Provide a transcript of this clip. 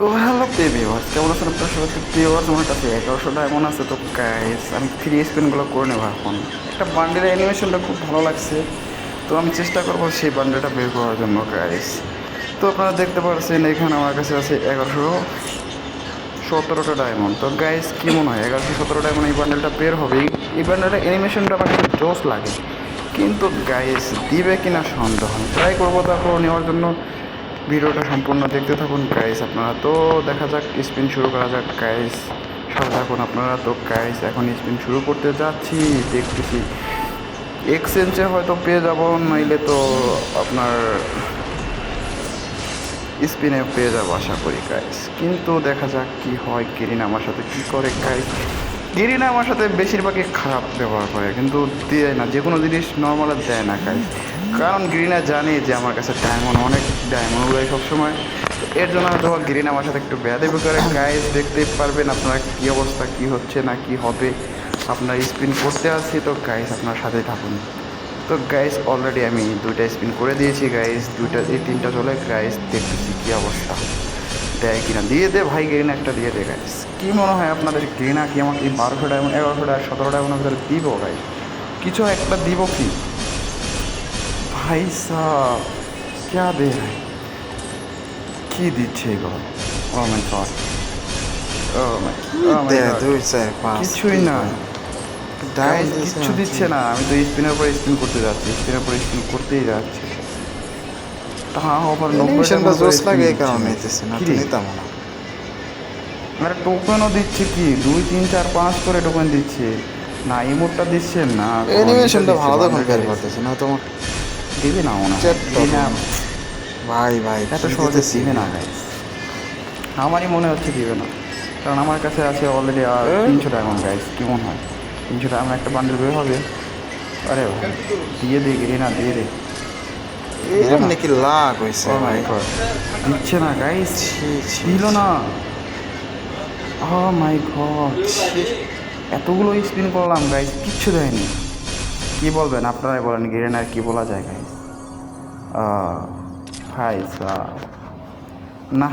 তো hello viewers কেমন আছেন আপনার? সবাই ভিউয়ার্স আমার কাছে এগারোশো ডায়মন্ড আছে। তো গাইস আমি ফ্রি স্পিনগুলো করে নেব এখন। একটা বান্ডেলের অ্যানিমেশনটা খুব ভালো লাগছে। তো আমি চেষ্টা করব সেই বান্ডেলটা বের করার জন্য গাইস তো আপনারা দেখতে পাচ্ছেন, এখানে আমার কাছে আছে এগারোশো সতেরোটা ডায়মন্ড তো গাইস কী মনে হয়? এগারোশো সতেরো ডায়মন্ড এই বান্ডেলটা বের হবে এই বান্ডেলটা অ্যানিমেশনটা আমার খুব জোস লাগে। কিন্তু গাইস দিবে কিনা সন্দেহ ট্রাই করব তারপর নেওয়ার জন্য। ভিডিওটা সম্পূর্ণ দেখতে থাকুন গাইস আপনারা। তো দেখা যাক স্পিন শুরু করা যাক গাইস সাথে থাকুন আপনারা। তো গাইস এখন স্পিন শুরু করতে যাচ্ছি। দেখতেছি এক্সচেঞ্জে হয়তো পেয়ে যাব, নইলে তো আপনার স্পিনে পেয়ে যাব, আশা করি গাইস কিন্তু দেখা যাক কি হয় গেরিনা আমার সাথে কি করে গাইস গেরিনা আমার সাথে বেশিরভাগই খারাপ ব্যবহার করে, কিন্তু দেয় না যে কোনো জিনিস নর্মালে দেয় না গাইস কারণ গ্রিনা জানে যে আমার কাছে ডায়মন্ড অনেক ডায়মন্ড উড়াই সবসময়। এর জন্য হয়তো গ্রিন আমার সাথে একটু বেয়াদেবি করে। গাইস দেখতে পারবেন আপনারা কী অবস্থা, কি হচ্ছে না, কি হবে। আপনার স্পিন করতে আসছি, তো গাইস আপনার সাথে থাকুন। তো গাইস অলরেডি আমি দুইটা স্পিন করে দিয়েছি গাইস দুইটা, এই তিনটা চলে গাইস দেখতেছি কী অবস্থা। দেয় কিনা? দিয়ে দে ভাই গ্রিন একটা দিয়ে দে গাইস কী মনে হয় আপনাদের গ্রিনা কি আমাকে এই বারোশো ডায়মন্ড এগারোশো ডায় সতেরো ডায়মন্ডের ভিতরে দিব ভাই? কিছু একটা দিব কি? ভাই সাহ ক্যা দে ভাই? কি দিচ্ছে এগুলো ও মাই গড কিছুই না। কিচ্ছু দিচ্ছে না। আমি তো স্পিনের পর স্পিন করতে যাচ্ছি। স্পিনের পর স্পিন করতেই যাচ্ছি। আবার অ্যানিমেশনটা নব্বইটা জোস লাগে এই কারণে নিতেছি না? নিতাম আরে টোকেনও দিচ্ছে কি? দুই তিন চার পাঁচ করে টোকেন দিচ্ছে। না ইমোটটা দিচ্ছে না অ্যানিমেশনটা ভালো দেখুন বান্ডেল করতেছে না তোমার দিবে না মনে হয় চেক দিবে না। ভাই ভাই এত সহজে? দিবে না guys। আমারই মনে হচ্ছে দিবে না। কারণ আমার কাছে আছে অলরেডি আর? তিনশো ডায়মন্ড গাইস কেমন হয়? তিনশো ডায়মন্ড একটা বান্ডেল বের হবে। আরে ভাই দিয়ে দে না দিয়ে দে। এরকম নাকি লাগ হয়েছে ভাই। দিচ্ছে না গাইস ছি, ছি, দিল ছি। না। ও মাই গড এতগুলো স্পিন করলাম গাইস কিচ্ছু দেয়নি। কি বলবেন আপনারাই বলেন গিরেনার কি বলা যায় গাইস ভাই না।